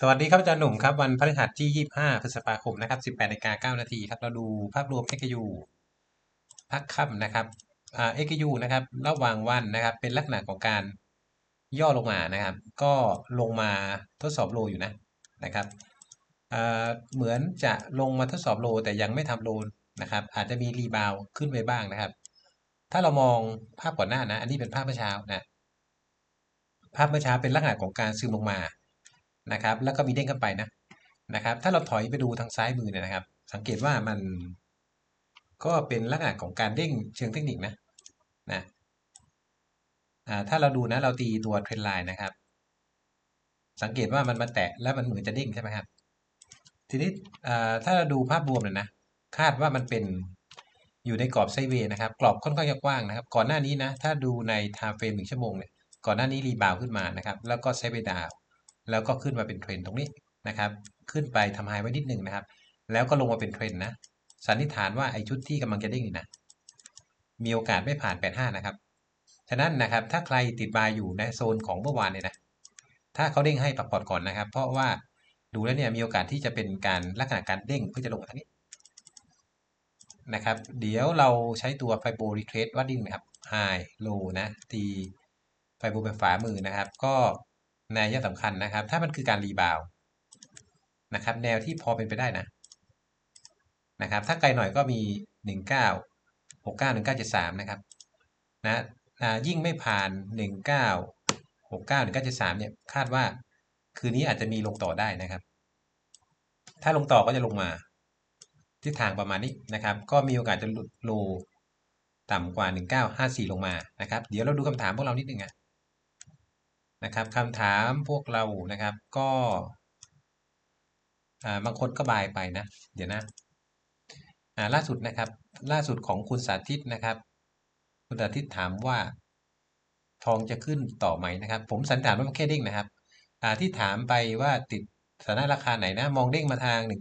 สวัสดีครับอาจารย์หนุ่มครับ วันพฤหัสที่ 25 พฤษภาคมนะครับ18นาฬิกา9นาทีครับเราดูภาพรวม XU พักค่ำนะครับเอ่า XU นะครับระหว่างวันนะครับ เป็นลักษณะของการย่อลงมานะครับ ก็ลงมาทดสอบโลอยู่นะนะครับเหมือนจะลงมาทดสอบโลแต่ยังไม่ทำโลนะครับ อาจจะมีรีบาวขึ้นไปบ้างนะครับ ถ้าเรามองภาพก่อนหน้านะ อันนี้เป็นภาพเมื่อเช้านะภาพเมื่อเช้าเป็นลักษณะของการซึมลงมา นะครับ แล้วก็มีเด้งขึ้นไปนะนะครับ ถ้าเราถอยไปดูทางซ้ายมือเนี่ยนะครับ สังเกตว่ามันก็เป็นลักษณะของการเด้งเชิงเทคนิคนะนะอ่าถ้าเราดูนะเราตีตัวเทรนไลน์นะครับ สังเกตว่ามันมาแตะแล้วมันเหมือนจะเด้งใช่ไหมครับทีนี้อ่าถ้าเราดูภาพรวมเนี่ยนะคาดว่ามันเป็นอยู่ในกรอบไซเวย์นะครับ กรอบค่อนข้างจะกว้างนะครับ ก่อนหน้านี้นะ ถ้าดูในไทม์เฟรมหนึ่งชั่วโมงเนี่ยก่อนหน้านี้รีบาวขึ้นมานะครับ แล้วก็ไซเวย์ดาว แล้วก็ขึ้นมาเป็นเทรนตรงนี้นะครับ ขึ้นไปทำไฮไว้นิดหนึ่งนะครับ แล้วก็ลงมาเป็นเทรนนะสันนิษฐานว่าไอ้ชุดที่กำลังจะเด้งนี่นะมีโอกาสไม่ผ่าน 85 นะครับ ฉะนั้นนะครับถ้าใครติดบายอยู่ในโซนของเมื่อวานเนี่ยนะ ถ้าเขาเด้งให้ปรับพอร์ตก่อนนะครับ เพราะว่าดูแล้วเนี่ยมีโอกาสที่จะเป็นการลักษณะการเด้งเพื่อจะลงมาทางนี้นะครับ เดี๋ยวเราใช้ตัวไฟโบรีเทรสวัดดิ้งนะครับไฮโลนะตีไฟโบเป็นฝ่ามือนะครับ ก็ ในยะสำคัญนะครับ ถ้ามันคือการรีบาวนะครับ แนวที่พอเป็นไปได้นะนะครับ ถ้าไกลหน่อยก็มี 19 69 1973 นะครับนะยิ่งไม่ผ่าน 19 69 1973 เนี่ยคาดว่าคืนนี้อาจจะมีลงต่อได้นะครับ ถ้าลงต่อก็จะลงมาทิศทางประมาณนี้นะครับ ก็มีโอกาสจะหลุดโลต่ำกว่า 1954 ลงมานะครับ เดี๋ยวเราดูคำถามพวกเรานิดนึงนะ นะครับคำถามพวกเรานะครับ ก็บางคนก็บายไปนะ เดี๋ยวนะล่าสุดนะครับ ล่าสุดของคุณสาธิตนะครับ คุณสาธิตถามว่า ทองจะขึ้นต่อไหมนะครับ ผมสันนิษฐานว่ามันแค่เด้งนะครับที่ถามไปว่าติดสถานะราคาไหนนะ มองเด้งมาทาง 1967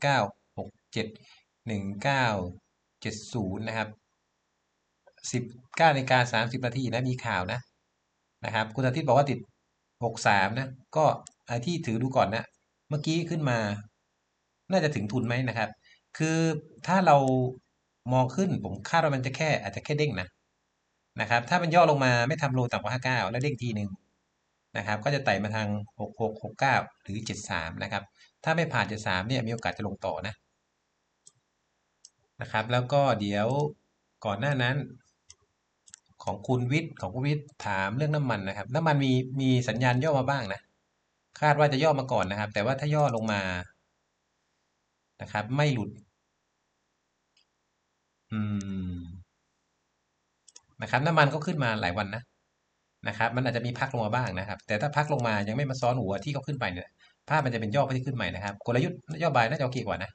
1970 นะครับ 19นาฬิกา30นาทีนะมีข่าวนะนะครับ คุณสาธิตบอกว่าติด 63นะ ก็ไอที่ถือดูก่อนนะ เมื่อกี้ขึ้นมา น่าจะถึงทุนไหมนะครับ คือถ้าเรามองขึ้นผมคาดว่ามันจะแค่ อาจจะแค่เด้งนะนะครับ ถ้ามันย่อลงมาไม่ทำโลต่ำกว่า59แล้วเด้งทีหนึ่งนะครับ ก็จะไต่มาทาง66 69หรือ73นะครับ ถ้าไม่ผ่าน73เนี่ยมีโอกาสจะลงต่อนะนะครับ แล้วก็เดี๋ยวก่อนหน้านั้น ของคุณวิทย์ของคุณวิทย์ถามเรื่องน้ำมันนะครับ น้ำมันมีมีสัญญาณย่อมาบ้างนะ คาดว่าจะย่อมาก่อนนะครับ แต่ว่าถ้าย่อลงมานะครับ ไม่หลุด อืม นะครับ น้ำมันก็ขึ้นมาหลายวันนะนะครับ มันอาจจะมีพักลงมาบ้างนะครับ แต่ถ้าพักลงมายังไม่มาซ้อนหัวที่เขาขึ้นไปเนี่ยภาพมันจะเป็นย่อไปที่ขึ้นใหม่นะครับกลยุทธ์ย่อบายน่าจะโอเคกว่านะ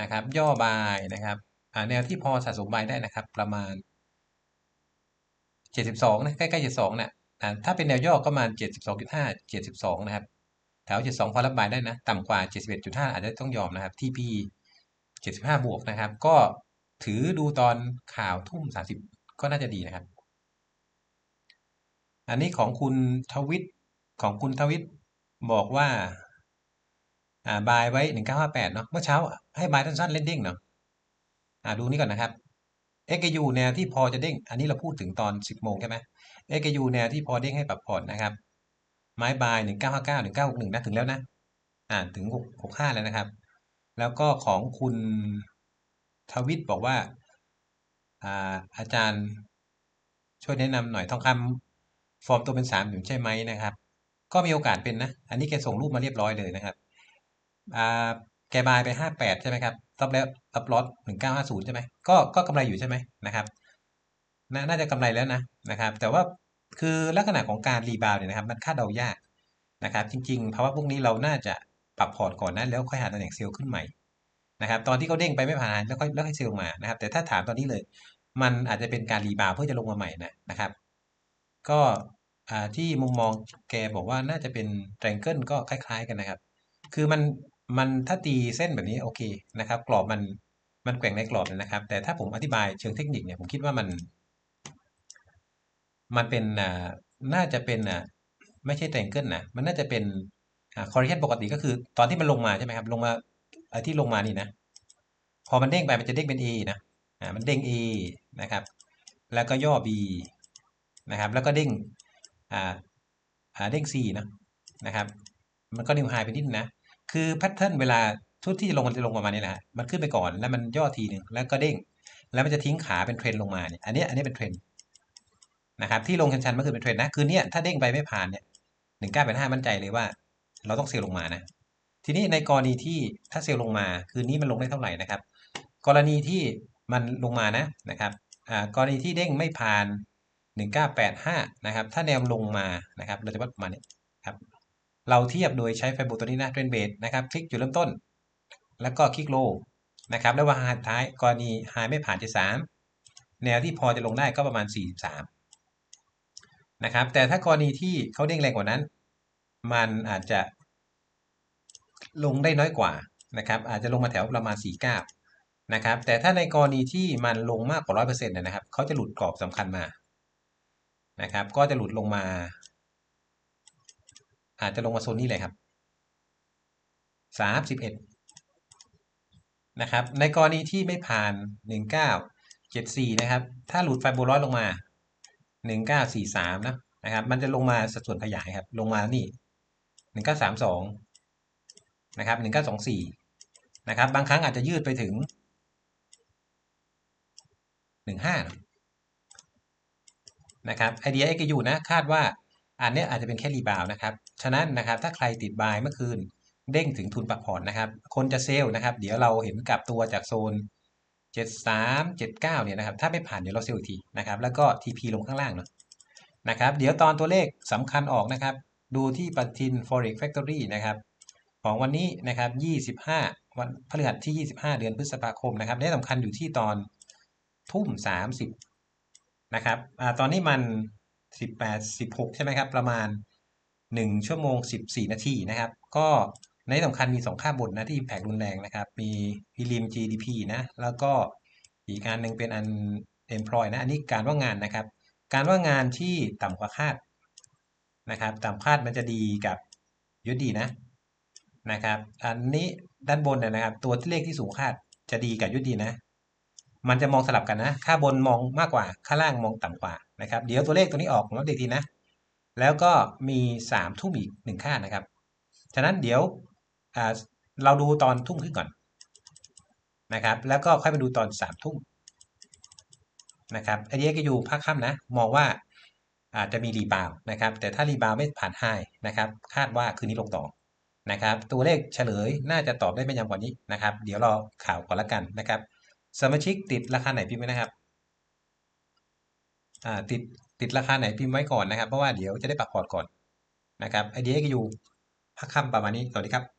นะครับ ย่อบายนะครับแนวที่พอสะสมบายได้นะครับ ประมาณ 72นะใกล้ๆ72เนี่ยถ้าเป็นแนวย่อก็ประมาณ72.5 72 นะครับ แถว 72 พอรับบายได้นะ ต่ำกว่า 71.5 อาจจะต้องยอมนะครับ TP 75 บวกนะครับ ก็ถือดูตอนข่าวทุ่ม 30 ก็น่าจะดีนะครับ อันนี้ของคุณทวิตของคุณทวิตบอกว่า อ่าบายไว้ 1958 เนาะเมื่อเช้าให้บายสั้นๆเล่นเด้งเนาะอ่าดูนี่ก่อนนะครับ XU แนวที่พอจะเด้ง อันนี้เราพูดถึงตอน 10โมงใช่ไหม XU แนวที่พอเด้งให้ปรับพอร์ตนะครับ ไม้บาย 1959 1961นะถึงแล้วนะ อ่าถึง 65 แล้วนะครับ แล้วก็ของคุณทวิตบอกว่าอ่าอาจารย์ช่วยแนะนำหน่อยทองคำฟอร์มตัวเป็น3อยู่ใช่ไหมนะครับ ก็มีโอกาสเป็นนะ อันนี้แกส่งรูปมาเรียบร้อยเลยนะครับอ่า แกบายไป 58 ใช่ไหมครับซับแล้วซับลอต1950 ใช่ไหมก็ก็กำไรอยู่ใช่ไหมนะครับนน่าจะกำไรแล้วนะนะครับ แต่ว่าคือลักษณะของการรีบาวเนี่ยนะครับมันคาดเดายากนะครับ จริงๆภาวะพวกนี้เราน่าจะปรับพอร์ตก่อนนะแล้วค่อยหาตำแหน่งเซลล์ขึ้นใหม่นะครับ ตอนที่เขาเด้งไปไม่ผ่านแล้วค่อยแล้วค่อยเซลล์มานะครับ แต่ถ้าถามตอนนี้เลย มันอาจจะเป็นการรีบาวเพื่อจะลงมาใหม่นะนะครับ ก็ที่มุมมองแกบอกว่าน่าจะเป็นแตรงเกิลก็คล้าย ๆ กันนะครับ คือมัน มันถ้าตีเส้นแบบนี้โอเคนะครับ กรอบมันมันแกว่งในกรอบนะครับ แต่ถ้าผมอธิบายเชิงเทคนิคเนี่ยผมคิดว่ามัน มันเป็นอ่าน่าจะเป็นอ่าไม่ใช่แตงเกิลนะมันน่าจะเป็นคอ่า correlation ปกติก็คือ ตอนที่มันลงมาใช่ไหมครับลงมาไอ้ที่ลงมานี่นะ พอมันเด้งไปมันจะเด้งเป็น A นะอ่ามันเด้ง A นะครับ แล้วก็ย่อ B นะครับ แล้วก็เด้งอ่าอ่าเด้ง C นะนะครับ มันก็นิวไฮไปนิดนึงนะ คือแพทเทิร์นเวลาทุกที่ลงมันจะลงประมาณนี้แหละฮะมันขึ้นไปก่อนแล้วมันย่อทีหนึ่งแล้วก็เด้ง แล้วมันจะทิ้งขาเป็นเทรนลงมาเนี่ยอันนี้อันนี้เป็นเทรนนะครับที่ลงชันๆเมื่อคืนเป็นเทรนนะคือเนี่ยถ้าเด้งไปไม่ผ่านเนี่ยหนึ่งเก้าเป็นห้ามั่นใจเลยว่า เราต้องเซลลงมานะ ทีนี้ในกรณีที่ถ้าเซลลงมาคืนนี้มันลงได้เท่าไหร่นะครับ กรณีที่มันลงมานะนะครับอ่ากรณีที่เด้งไม่ผ่าน 1985 นะครับ ถ้าแนวลงมานะครับ เราจะวัดประมาณนี้ครับ เราเทียบโดยใช้ไฟโบตัวนี้นะเทรนเบสนะครับ คลิกจุดเริ่มต้น แล้วก็คลิกโลนะครับ แล้วว่าสุดท้ายกรณีไฮไม่ผ่าน73แนวที่พอจะลงได้ก็ประมาณ 43 นะครับ แต่ถ้ากรณีที่เขาเด้งแรงกว่านั้น มันอาจจะลงได้น้อยกว่านะครับ อาจจะลงมาแถวประมาณ 49 นะครับ แต่ถ้าในกรณีที่มันลงมากกว่า 100%นะครับ เขาจะหลุดกรอบสำคัญมานะครับ ก็จะหลุดลงมา อาจจะลงมาโซนนี้เลยครับ31นะครับ ในกรณีที่ไม่ผ่าน1974นะครับ ถ้าหลุดไฟโบร้อยลงมา1943นะนะครับ มันจะลงมาสัดส่วนขยายครับ ลงมานี่1932นะครับ1924นะครับ บางครั้งอาจจะยืดไปถึง15นะครับไอเดีย XU นะ คาดว่า อันนี้อาจจะเป็นแค่รีบาวนะครับ ฉะนั้นนะครับถ้าใครติดบายเมื่อคืนเด้งถึงทุนปักพอร์ตนะครับ คนจะเซลล์นะครับ เดี๋ยวเราเห็นกลับตัวจากโซน 73 79เนี่ยนะครับ ถ้าไม่ผ่านเดี๋ยวเราเซลล์อีกทีนะครับ แล้วก็ TP ลงข้างล่างเนาะนะครับ เดี๋ยวตอนตัวเลขสำคัญออกนะครับ ดูที่ปฏิทิน Forex Factory นะครับ ของวันนี้นะครับ 25 วันพฤหัสที่ 25 เดือนพฤษภาคมนะครับนี่สำคัญอยู่ที่ตอนทุ่ม 30นะครับอ่าตอนนี้มัน 18 16 ใช่ไหมครับ ประมาณ 1 ชั่วโมง 14 นาทีนะครับ ก็ในสำคัญมี 2 ค่าบนนะที่แผกรุนแรงนะครับ มีพิลิม GDP นะ แล้วก็อีกการหนึ่งเป็นอัน employ นะ อันนี้การว่างงานนะครับ การว่างงานที่ต่ำกว่าคาดนะครับ ต่ำคาดมันจะดีกับยุดดีนะนะครับ อันนี้ด้านบนนะครับ ตัวเลขที่สูงคาดจะดีกับยุดดีนะ มันจะมองสลับกันนะ ค่าบนมองมากกว่า ค่าล่างมองต่ำกว่า นะครับ เดี๋ยวตัวเลขตัวนี้ออกผมว่าเด็กทีนะ แล้วก็มีสามทุ่มอีกหนึ่งค่านะครับ ฉะนั้นเดี๋ยวเราดูตอนทุ่มขึ้นก่อนนะครับ แล้วก็ค่อยไปดูตอนสามทุ่มนะครับไอเดียก็อยู่ภาคค่ำนะ มองว่าอาจจะมีรีบาวนะครับ แต่ถ้ารีบาวไม่ผ่านไฮนะครับ คาดว่าคืนนี้ลงต่อนะครับ ตัวเลขเฉลยน่าจะตอบได้ไม่ยำกว่านี้นะครับ เดี๋ยวรอข่าวก่อนละกันนะครับ สมาชิกติดราคาไหนพิมพ์ไว้นะครับ ติดติดราคาไหนพิมพ์ไว้ก่อนนะครับ เพราะว่าเดี๋ยวจะได้ปักพอร์ตก่อนนะครับไอเดียก็อยู่พักค่ำประมาณนี้ สวัสดีครับ